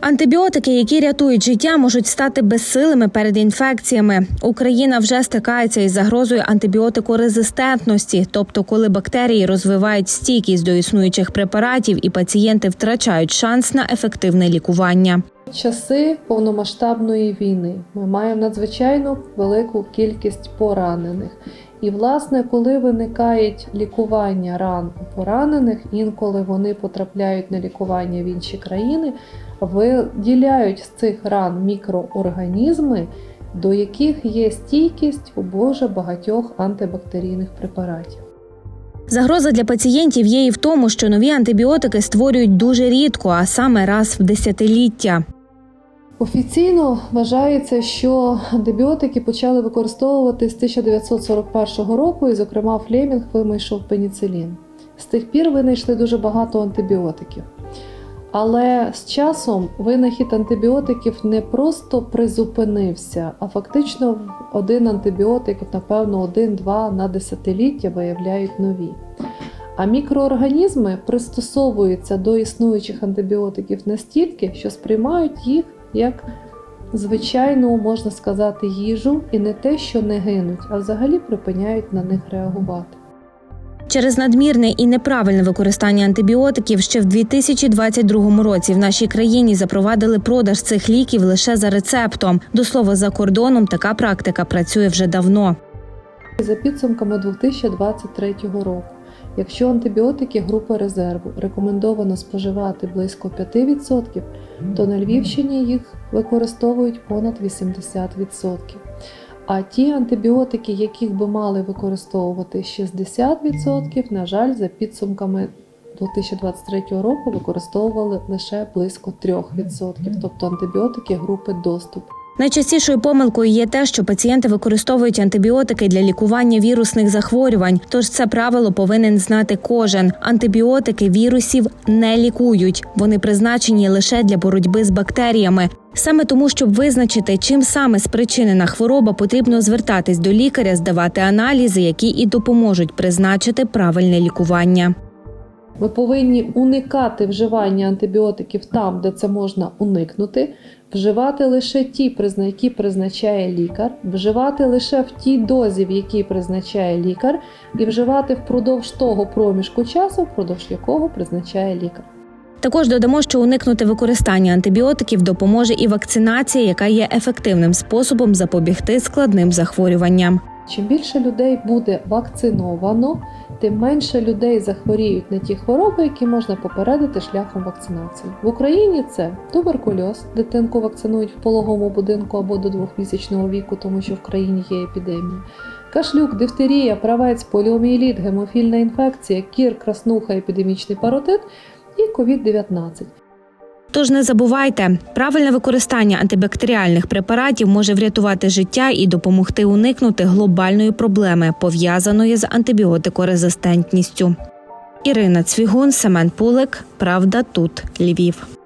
Антибіотики, які рятують життя, можуть стати безсилими перед інфекціями. Україна вже стикається із загрозою антибіотикорезистентності, тобто коли бактерії розвивають стійкість до існуючих препаратів і пацієнти втрачають шанс на ефективне лікування. Часи повномасштабної війни ми маємо надзвичайно велику кількість поранених. І, власне, коли виникає лікування ран у поранених, інколи вони потрапляють на лікування в інші країни, виділяють з цих ран мікроорганізми, до яких є стійкість у боже багатьох антибактерійних препаратів. Загроза для пацієнтів є і в тому, що нові антибіотики створюють дуже рідко, а саме раз в десятиліття. Офіційно вважається, що антибіотики почали використовувати з 1941 року, і, зокрема, Флемінг винайшов пеніцилін. З тих пір винайшли дуже багато антибіотиків. Але з часом винахід антибіотиків не просто призупинився, а фактично один антибіотик, напевно, один-два на десятиліття виявляють нові. А мікроорганізми пристосовуються до існуючих антибіотиків настільки, що сприймають їх як звичайну, можна сказати, їжу, і не те, що не гинуть, а взагалі припиняють на них реагувати. Через надмірне і неправильне використання антибіотиків ще в 2022 році в нашій країні запровадили продаж цих ліків лише за рецептом. До слова, за кордоном така практика працює вже давно. За підсумками 2023 року, якщо антибіотики групи резерву рекомендовано споживати близько 5%, то на Львівщині їх використовують понад 80%. А ті антибіотики, яких би мали використовувати 60%, на жаль, за підсумками 2023 року використовували лише близько 3%, тобто антибіотики групи доступу. Найчастішою помилкою є те, що пацієнти використовують антибіотики для лікування вірусних захворювань. Тож це правило повинен знати кожен. Антибіотики вірусів не лікують. Вони призначені лише для боротьби з бактеріями. Саме тому, щоб визначити, чим саме спричинена хвороба, потрібно звертатись до лікаря, здавати аналізи, які і допоможуть призначити правильне лікування. Ви повинні уникати вживання антибіотиків там, де це можна уникнути, вживати лише ті, які призначає лікар, вживати лише в тій дозі, в якій призначає лікар, і вживати впродовж того проміжку часу, впродовж якого призначає лікар. Також додамо, що уникнути використання антибіотиків допоможе і вакцинація, яка є ефективним способом запобігти складним захворюванням. Чим більше людей буде вакциновано, тим менше людей захворіють на ті хвороби, які можна попередити шляхом вакцинації. В Україні це туберкульоз, дитинку вакцинують в пологовому будинку або до двохмісячного віку, тому що в країні є епідемія. Кашлюк, дифтерія, правець, поліомієліт, гемофільна інфекція, кір, краснуха, епідемічний паротит і COVID-19. Тож не забувайте, правильне використання антибактеріальних препаратів може врятувати життя і допомогти уникнути глобальної проблеми, пов'язаної з антибіотикорезистентністю. Ірина Цвігун, Семен Пулик. Правда, тут Львів.